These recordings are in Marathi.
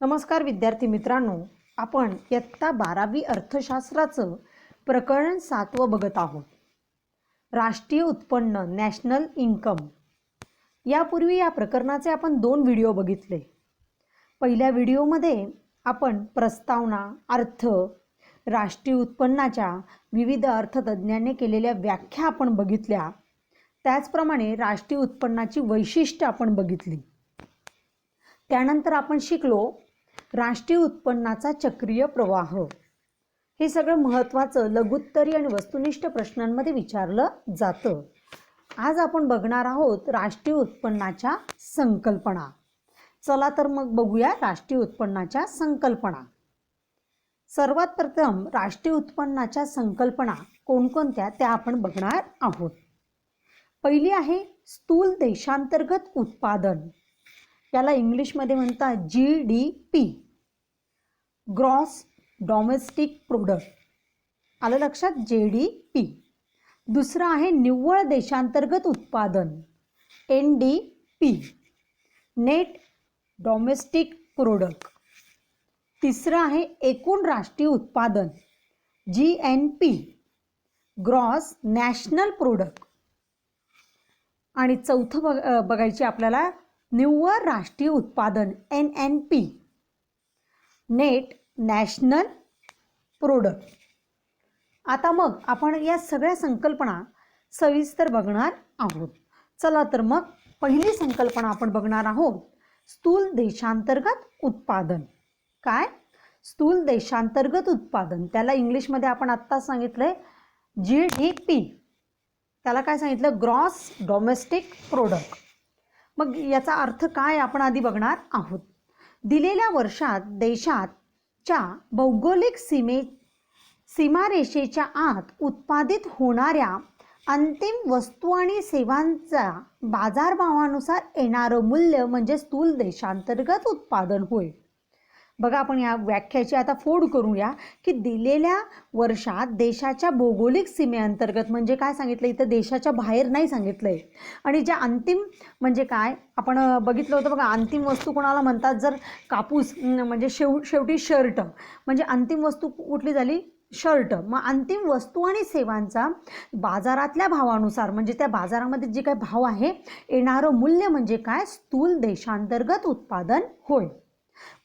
नमस्कार विद्यार्थी मित्रांनो आपण इयत्ता बारावी अर्थशास्त्राचं प्रकरण सातवं बघत आहोत. राष्ट्रीय उत्पन्न नॅशनल इन्कम. यापूर्वी या प्रकरणाचे आपण दोन व्हिडिओ बघितले. पहिल्या व्हिडिओमध्ये आपण प्रस्तावना अर्थ राष्ट्रीय उत्पन्नाच्या विविध अर्थतज्ज्ञांनी केलेल्या व्याख्या आपण बघितल्या. त्याचप्रमाणे राष्ट्रीय उत्पन्नाची वैशिष्ट्य आपण बघितली. त्यानंतर आपण शिकलो राष्ट्रीय उत्पन्नाचा चक्रीय प्रवाह. हे सगळं महत्त्वाचं लघुत्तरी आणि वस्तुनिष्ठ प्रश्नांमध्ये विचारलं जातं. आज आपण बघणार आहोत राष्ट्रीय उत्पन्नाच्या संकल्पना. चला तर मग बघूया राष्ट्रीय उत्पन्नाच्या संकल्पना. सर्वात प्रथम राष्ट्रीय उत्पन्नाच्या संकल्पना कोणकोणत्या त्या आपण बघणार आहोत. पहिली आहे स्थूल देशांतर्गत उत्पादन. याला इंग्लिशमध्ये म्हणतात G D P gross domestic product आलं लक्षात? जे डी पी दुसरं आहे निव्वळ देशांतर्गत उत्पादन. N D P net domestic product. तिसरं आहे एकूण राष्ट्रीय उत्पादन. G N P gross national product. आणि चौथं बघ बघायची बघायचे आपल्याला निव्वळ राष्ट्रीय उत्पादन N N P net national product. आता मग आपण या सगळ्या संकल्पना सविस्तर बघणार आहोत. चला तर मग पहिली संकल्पना आपण बघणार आहोत. स्थूल देशांतर्गत उत्पादन. काय? स्थूल देशांतर्गत उत्पादन. त्याला इंग्लिशमध्ये आपण आत्ताच सांगितलंय जी डी पी. त्याला काय सांगितलं? Gross domestic product. मग याचा अर्थ काय आपण आधी बघणार आहोत. दिलेल्या वर्षात देशात च्या भौगोलिक सीमे सीमारेषेच्या आत उत्पादित होणाऱ्या अंतिम वस्तू आणि सेवांचा बाजारभावानुसार येणारं मूल्य म्हणजे स्थूल देशांतर्गत उत्पादन होय. बघा आपण या व्याख्याची आता फोड करूया की दिलेल्या वर्षात देशाच्या भौगोलिक सीमेअंतर्गत म्हणजे काय सांगितलं? इथं देशाच्या बाहेर नाही सांगितलं आहे आणि ज्या अंतिम म्हणजे काय? आपण बघितलं होतं बघा अंतिम वस्तू कोणाला म्हणतात? जर कापूस म्हणजे शेव शेवटी शर्ट म्हणजे अंतिम वस्तू कुठली झाली? शर्ट. मग अंतिम वस्तू आणि सेवांचा बाजारातल्या भावानुसार म्हणजे त्या बाजारामध्ये जे काही भाव आहे येणारं मूल्य म्हणजे काय? स्थूल देशांतर्गत उत्पादन होय.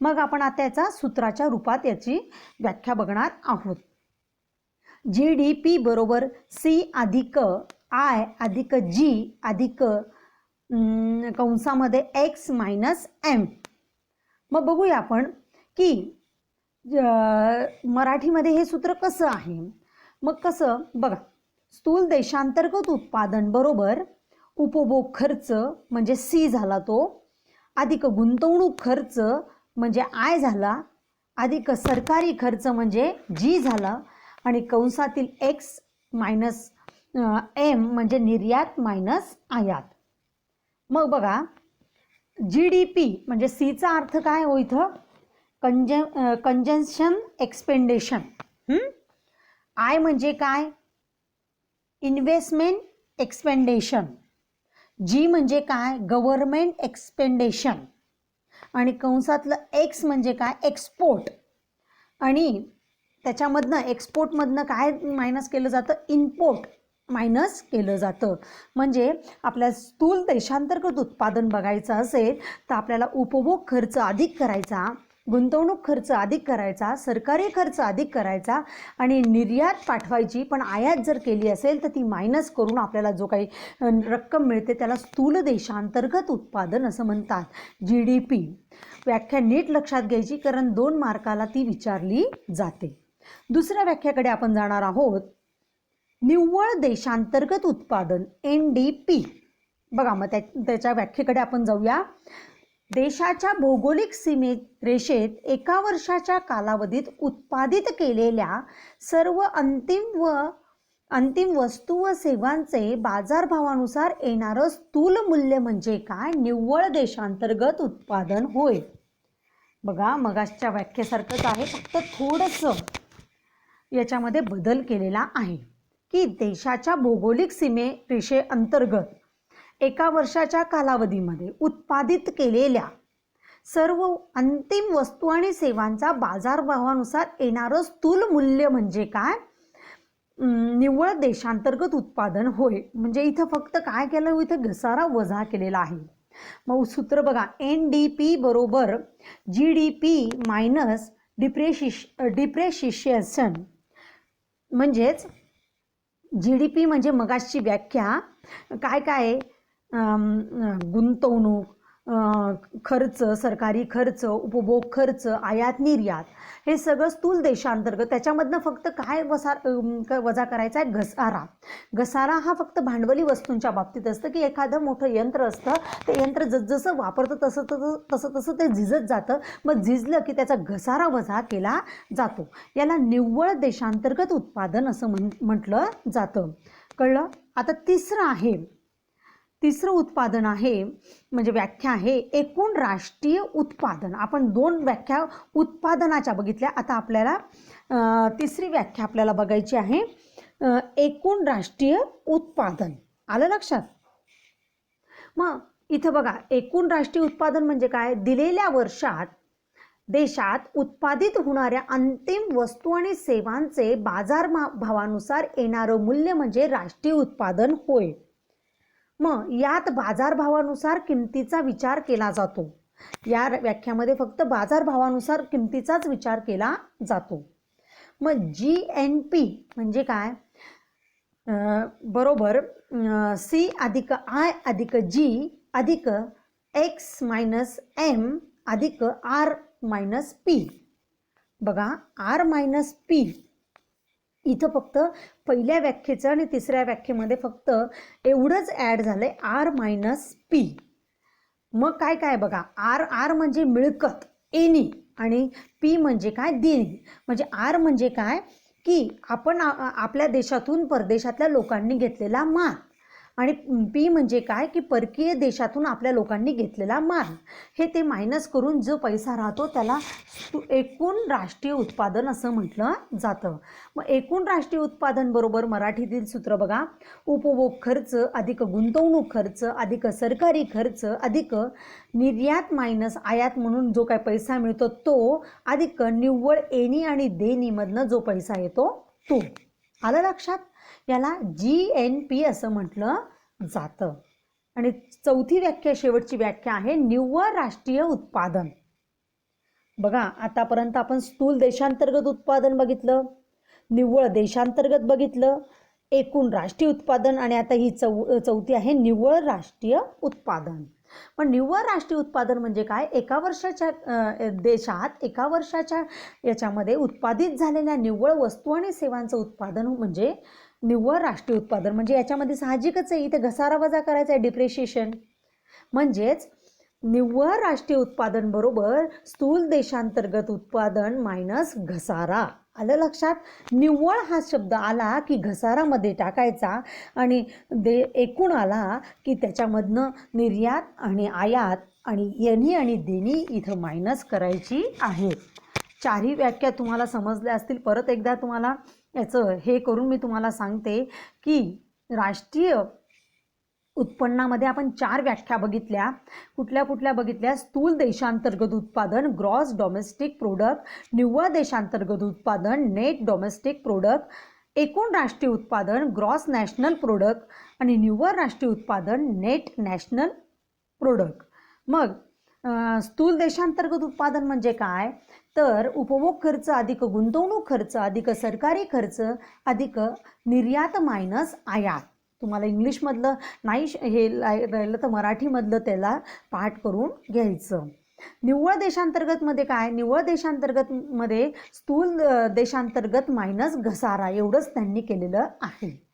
मग आपण आता याचा सूत्राच्या रूपात याची व्याख्या बघणार आहोत. जी डी पी बरोबर सी अधिक आय अधिक जी अधिक कंसामध्ये एक्स मायनस एम मग बघूया आपण की मराठीमध्ये हे सूत्र कसं आहे? मग कसं बघा स्थूल देशांतर्गत उत्पादन बरोबर उपभोग खर्च म्हणजे सी झाला तो अधिक गुंतवणूक खर्च म्हणजे आय झाला अधिक सरकारी खर्च म्हणजे जी झाला आणि कंसातील एक्स मायनस एम म्हणजे निर्यात मायनस आयात. मग बघा जी डी पी म्हणजे सीचा अर्थ काय हो इथं? कंज कंजन्शन एक्सपेंडेशन आय म्हणजे काय? इन्व्हेस्टमेंट एक्सपेंडेशन जी म्हणजे काय? गव्हर्मेंट एक्सपेंडेशन आणि कंसातलं एक्स म्हणजे काय? एक्सपोर्ट आणि त्याच्यामधनं एक्सपोर्टमधनं काय मायनस केलं जातं? इम्पोर्ट मायनस केलं जातं. म्हणजे आपल्या स्थूल देशांतर्गत उत्पादन बघायचं असेल तर आपल्याला उपभोग खर्च अधिक करायचा. गुंतवणूक खर्च अधिक करायचा सरकारी खर्च अधिक करायचा आणि निर्यात पाठवायची. पण आयात जर केली असेल तर ती मायनस करून आपल्याला जो काही रक्कम मिळते त्याला स्थूल देशांतर्गत उत्पादन असं म्हणतात. जी डी पी व्याख्या नीट लक्षात घ्यायची कारण दोन मार्काला ती विचारली जाते. दुसऱ्या व्याख्याकडे आपण जाणार आहोत. निव्वळ देशांतर्गत उत्पादन एन डी पी बघा मग त्या त्याच्या व्याख्येकडे आपण जाऊया. देशाच्या भौगोलिक सीमे रेषेत एका वर्षाच्या कालावधीत उत्पादित केलेल्या सर्व अंतिम व अंतिम वस्तू व सेवांचे बाजारभावानुसार येणारं स्थूल मूल्य म्हणजे काय? निव्वळ देशांतर्गत उत्पादन होय. बघा मगाशच्या व्याख्येसारखंच आहे. फक्त थोडंसं याच्यामध्ये बदल केलेला आहे की देशाच्या भौगोलिक सीमे रेषेअंतर्गत एका वर्षाच्या कालावधीमध्ये उत्पादित केलेल्या सर्व अंतिम वस्तू आणि सेवांचा बाजारभावानुसार येणारं स्थूल मूल्य म्हणजे काय? निव्वळ देशांतर्गत उत्पादन होय. म्हणजे इथं फक्त काय केलं? इथं घसारा वजा केलेला आहे. मग सूत्र बघा. एन डी पी बरोबर G D P minus depreciation depreciation म्हणजेच जी डी पी म्हणजे मगाशी व्याख्या. काय काय आहे? गुंतवणूक खर्च सरकारी खर्च उपभोग खर्च आयात निर्यात हे सगळं स्थूल देशांतर्गत त्याच्यामधनं फक्त काय वसा क- वजा करायचा आहे? घसारा. घसारा हा फक्त भांडवली वस्तूंच्या बाबतीत असतं की एखादं मोठं यंत्र असतं ते यंत्र जसजसं वापरतं तसं तसं तसं तसं ते झिजत जातं. मग झिजलं की त्याचा घसारा वजा केला जातो. याला निव्वळ देशांतर्गत उत्पादन असं म्हण म्हटलं जातं. कळलं? आता तिसरं आहे तिसरं उत्पादन आहे म्हणजे व्याख्या आहे एकूण राष्ट्रीय उत्पादन. आपण दोन व्याख्या उत्पादनाच्या बघितल्या. आता आपल्याला तिसरी व्याख्या आपल्याला बघायची आहे. एकूण राष्ट्रीय उत्पादन. आलं लक्षात? मग इथं बघा एकूण राष्ट्रीय उत्पादन म्हणजे काय? दिलेल्या वर्षात देशात उत्पादित होणाऱ्या अंतिम वस्तू आणि सेवांचे बाजार भावानुसार येणारं मूल्य म्हणजे राष्ट्रीय उत्पादन होय. मग यात बाजारभावानुसार किमतीचा विचार केला जातो. या व्याख्यामध्ये फक्त बाजारभावानुसार किमतीचाच विचार केला जातो. मग जी एन पी म्हणजे काय? बरोबर सी अधिक आय अधिक जी अधिक एक्स मायनस एम अधिक आर मायनस पी बघा आर मायनस पी इथं फक्त पहिल्या व्याख्येचं आणि तिसऱ्या व्याख्येमध्ये फक्त एवढंच ॲड झालं आहे आर मायनस पी मग काय काय बघा? आर आर म्हणजे मिळकत एनी आणि पी म्हणजे काय? देणी. म्हणजे आर म्हणजे काय? की आपण आपल्या देशातून परदेशातल्या लोकांनी घेतलेला माल आणि पी म्हणजे काय? की परकीय देशातून आपल्या लोकांनी घेतलेला माल हे ते मायनस करून जो पैसा राहतो त्याला एकूण राष्ट्रीय उत्पादन असं म्हटलं जातं. मग एकूण राष्ट्रीय उत्पादन बरोबर मराठीतील सूत्र बघा. उपभोग खर्च अधिक गुंतवणूक खर्च अधिक सरकारी खर्च अधिक निर्यात मायनस आयात म्हणून जो काय पैसा मिळतो तो अधिक निव्वळ एनी आणि देणीमधनं जो पैसा येतो तो. आलं लक्षात? याला जी एन पी असं म्हटलं जातं. आणि चौथी व्याख्या शेवटची व्याख्या आहे निव्वळ राष्ट्रीय उत्पादन. बघा आतापर्यंत आपण स्थूल देशांतर्गत उत्पादन बघितलं निव्वळ देशांतर्गत बघितलं एकूण राष्ट्रीय उत्पादन आणि आता ही चौ चौथी आहे निव्वळ राष्ट्रीय उत्पादन. पण निव्वळ राष्ट्रीय उत्पादन म्हणजे काय? एका वर्षाच्या देशात एका वर्षाच्या याच्यामध्ये उत्पादित झालेल्या निव्वळ वस्तू आणि सेवांचं उत्पादन म्हणजे निव्वळ राष्ट्रीय उत्पादन. म्हणजे याच्यामध्ये साहजिकच आहे इथे घसारा वजा करायचा आहे डिप्रेशिएशन म्हणजेच निव्वळ राष्ट्रीय उत्पादन बरोबर स्थूल देशांतर्गत उत्पादन मायनस घसारा. आलं लक्षात? निव्वळ हा शब्द आला की घसारामध्ये टाकायचा आणि दे एकूण आला की त्याच्यामधनं निर्यात आणि आयात आणि येणी आणि देणी इथं मायनस करायची आहे. चारही व्याख्या तुम्हाला समजल्या असतील. परत एकदा तुम्हाला याचं हे करून मी तुम्हाला सांगते की राष्ट्रीय उत्पन्नामध्ये आपण चार व्याख्या बघितल्या. कुठल्या कुठल्या बघितल्या? स्थूल देशांतर्गत उत्पादन ग्रॉस डॉमेस्टिक प्रोडक्ट निव्वळ देशांतर्गत उत्पादन नेट डॉमेस्टिक प्रोडक्ट एकूण राष्ट्रीय उत्पादन ग्रॉस नॅशनल प्रोडक्ट आणि निव्वळ राष्ट्रीय उत्पादन नेट नॅशनल प्रोडक्ट मग स्थूल देशांतर्गत उत्पादन म्हणजे काय? तर उपभोग खर्च अधिक गुंतवणूक खर्च अधिक सरकारी खर्च अधिक निर्यात मायनस आयात. तुम्हाला इंग्लिशमधलं नाही श- हे राहिलं तर मराठीमधलं त्याला पाठ करून घ्यायचं. निव्वळ देशांतर्गतमध्ये काय? निव्वळ देशांतर्गतमध्ये स्थूल देशांतर्गत मायनस घसारा एवढंच त्यांनी केलेलं आहे.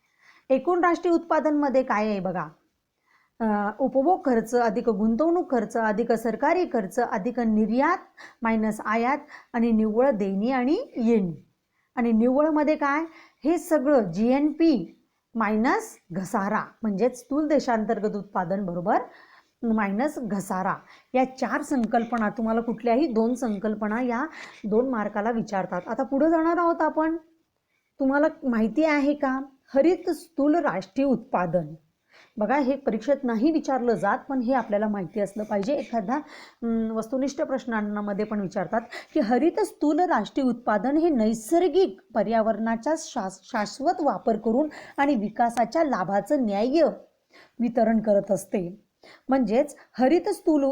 एकूण राष्ट्रीय उत्पादनमध्ये काय आहे बघा? उपभोग खर्च अधिक गुंतवणूक खर्च अधिक सरकारी खर्च अधिक निर्यात मायनस आयात आणि निव्वळ देणी आणि येणी. आणि निव्वळमध्ये काय? हे सगळं जी एन पी मायनस घसारा म्हणजेच स्थूल देशांतर्गत उत्पादन बरोबर मायनस घसारा. या चार संकल्पना तुम्हाला कुठल्याही दोन संकल्पना या दोन मार्काला विचारतात. आता पुढे जाणार आहोत आपण. तुम्हाला माहिती आहे का? हरित स्थूल राष्ट्रीय उत्पादन. बघा हे परीक्षेत नाही विचारलं जात पण हे आपल्याला माहिती असलं पाहिजे. एखादा वस्तुनिष्ठ प्रश्नांमध्ये पण विचारतात की हरित स्थूल राष्ट्रीय उत्पादन हे नैसर्गिक पर्यावरणाचा शास शाश्वत वापर करून आणि विकासाच्या लाभाचं न्याय्य वितरण करत असते. म्हणजेच हरित स्थूल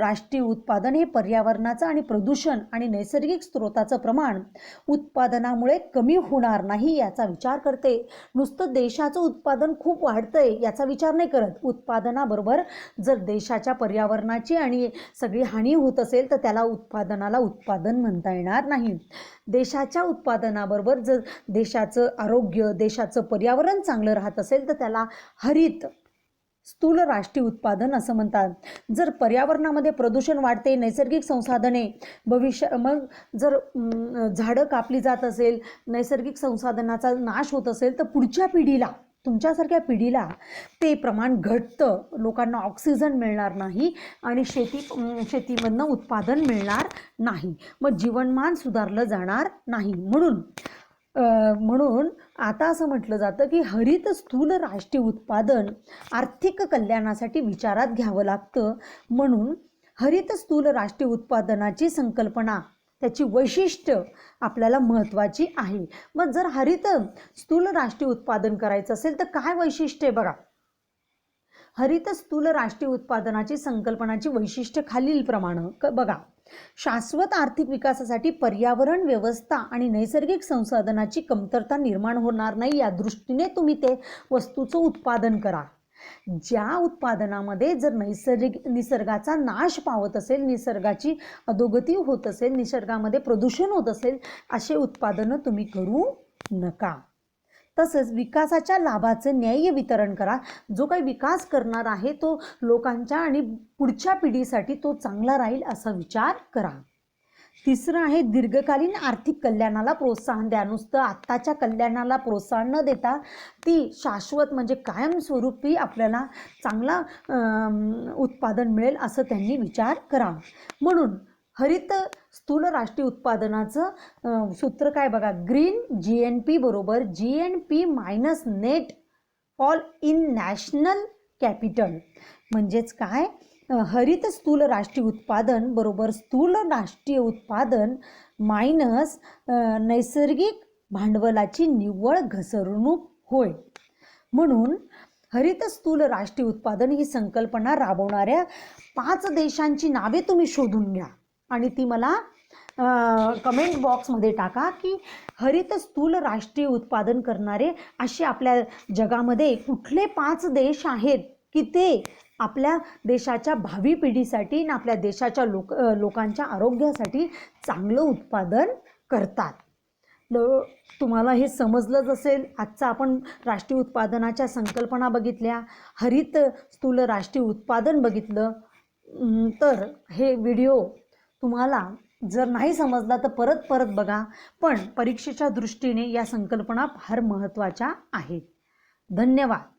राष्ट्रीय उत्पादन हे पर्यावरणाचं आणि प्रदूषण आणि नैसर्गिक स्रोताचं प्रमाण उत्पादनामुळे कमी होणार नाही याचा विचार करते. नुसतं देशाचं उत्पादन खूप वाढतंय याचा विचार नाही करत. उत्पादनाबरोबर जर देशाच्या पर्यावरणाची आणि सगळी हानी होत असेल तर त्याला उत्पादनाला उत्पादन म्हणता येणार नाही. देशाच्या उत्पादनाबरोबर जर देशाचं आरोग्य देशाचं पर्यावरण चांगलं राहत असेल तर त्याला हरित स्थूल राष्ट्रीय उत्पादन असं म्हणतात. जर पर्यावरणामध्ये प्रदूषण वाढते नैसर्गिक संसाधने भविष्य मग जर झाडं कापली जात असेल नैसर्गिक संसाधनाचा नाश होत असेल तर पुढच्या पिढीला तुमच्यासारख्या पिढीला ते प्रमाण घटतं. लोकांना ऑक्सिजन मिळणार नाही आणि शेती शेतीमधनं उत्पादन मिळणार नाही. मग जीवनमान सुधारलं जाणार नाही. म्हणून म्हणून आता असं म्हटलं जातं की हरित स्थूल राष्ट्रीय उत्पादन आर्थिक कल्याणासाठी विचारात घ्यावं लागतं. म्हणून हरित स्थूल राष्ट्रीय उत्पादनाची संकल्पना त्याची वैशिष्ट्य आपल्याला महत्त्वाची आहे. मग जर हरित स्थूल राष्ट्रीय उत्पादन करायचं असेल तर काय वैशिष्ट्य आहे बघा? हरित स्थूल राष्ट्रीय उत्पादनाची संकल्पनाची वैशिष्ट्य खालीलप्रमाणे क बघा. शाश्वत आर्थिक विकासासाठी पर्यावरण व्यवस्था आणि नैसर्गिक संसाधनाची कमतरता निर्माण होणार नाही या दृष्टीने तुम्ही ते वस्तूचं उत्पादन करा. ज्या उत्पादनामध्ये जर नैसर्गिक निसर्गाचा नाश पावत असेल निसर्गाची अधोगती होत असेल निसर्गामध्ये प्रदूषण होत असेल असे उत्पादनं तुम्ही करू नका. तसंच विकासाच्या लाभाचं न्याय्य वितरण करा. जो काही विकास करणार आहे तो लोकांच्या आणि पुढच्या पिढीसाठी तो चांगला राहील असा विचार करा. तिसरं आहे दीर्घकालीन आर्थिक कल्याणाला प्रोत्साहन द्या. नुसतं आत्ताच्या कल्याणाला प्रोत्साहन न देता ती शाश्वत म्हणजे कायमस्वरूपी आपल्याला चांगला उत्पादन मिळेल असं त्यांनी विचार करा. म्हणून हरित स्थूल राष्ट्रीय उत्पादनाचं सूत्र काय बघा? ग्रीन जी एन पी बरोबर G N P minus net all in national capital म्हणजेच काय? हरित स्थूल राष्ट्रीय उत्पादन बरोबर स्थूल राष्ट्रीय उत्पादन मायनस नैसर्गिक भांडवलाची निव्वळ घसरणूक होय. म्हणून हरित स्थूल राष्ट्रीय उत्पादन ही संकल्पना राबवणाऱ्या पाच देशांची नावे तुम्ही शोधून घ्या. आणि ती मला कमेंट बॉक्समध्ये टाका की हरित स्थूल राष्ट्रीय उत्पादन करणारे असे आपल्या जगामध्ये कुठले पाच देश आहेत की ते आपल्या देशाच्या भावी पिढीसाठी आणि आपल्या देशाच्या लोक लोकांच्या आरोग्यासाठी चांगलं उत्पादन करतात. तुम्हाला हे समजलंच असेल. आजचा आपण राष्ट्रीय उत्पादनाच्या संकल्पना बघितल्या हरित स्थूल राष्ट्रीय उत्पादन बघितलं. तर हे व्हिडिओ तुम्हाला जर नाही समजला तर परत परत बघा. पण परीक्षेच्या दृष्टीने या संकल्पना फार महत्त्वाच्या आहेत. धन्यवाद.